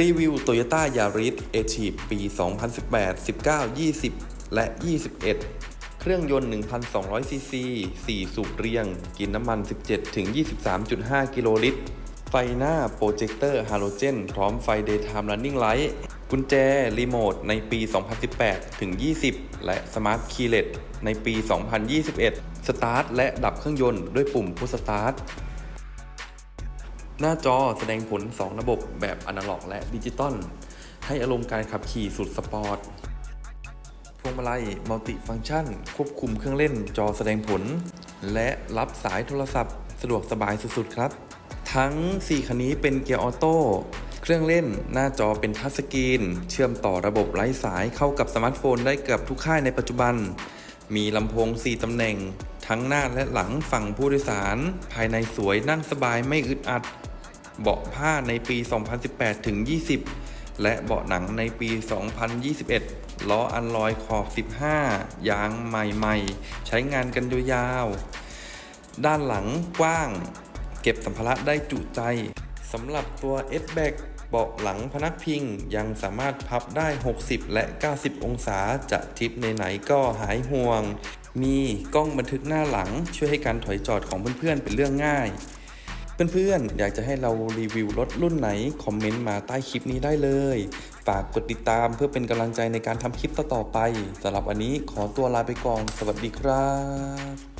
รีวิว Toyota Yaris a c i v ปี 2018 19 20 และ 21 เครื่องยนต์ 1,200 ซีซี 4 สูบเรียง กินน้ำมัน 17-23.5 กิโลลิตร ไฟหน้าโปรเจคเตอร์ฮาโลเจน พร้อมไฟ Daytime Running Light กุญแจ รีโมท ในปี 2018 ถึง 20 และ Smart Keyless ในปี 2021 สตาร์ท และดับเครื่องยนต์ด้วยปุ่ม Push Start หน้าจอแสดงผล 2 ระบบแบบอนาล็อกและดิจิตอลให้อารมณ์การขับขี่สุดสปอร์ต พวงมาลัยมัลติฟัง c t ชัน ควบคุมเครื่องเล่นจอแสดงผล และรับสายโทรศัพท์ สะดวกสบายสุดๆครับ ทั้ง 4 คันนี้เป็นเกียร์ออโต้เครื่องเล่นหน้าจอเป็นทัชสกรีน เชื่อมต่อระบบไร้สายเข้ากับสมาร์ทโฟนได้เกือบทุกค่ายในปัจจุบัน มีลำโพง 4 ตำแหน่ง ทั้งหน้าและหลังฝั่งผู้โดยสาร ภายในสวยนั่งสบายไม่อึดอัด เบาะผ้าในปี 2018 ถึง 20 และเบาะหนังในปี 2021 ล้ออันลอยขอบ 15 ยางใหม่ๆ ใช้งานกันยาวๆ ด้านหลังกว้าง เก็บสัมภาระได้จุใจสำหรับตัว s b a c เบาะหลังพนักพิงยังสามารถพับได้ 60 และ 90 องศา จะทิปไหนๆก็หายห่วง มีกล้องบันทึกหน้าหลัง ช่วยให้การถอยจอดของเพื่อนๆเป็นเรื่องง่าย เพื่อนๆ อยากจะให้เรารีวิวรถรุ่นไหน คอมเมนต์มาใต้คลิปนี้ได้เลย ฝากกดติดตามเพื่อเป็นกำลังใจในการทำคลิปต่อๆไปสำหรับวันนี้ขอตัวลาไปก่อน สวัสดีครับ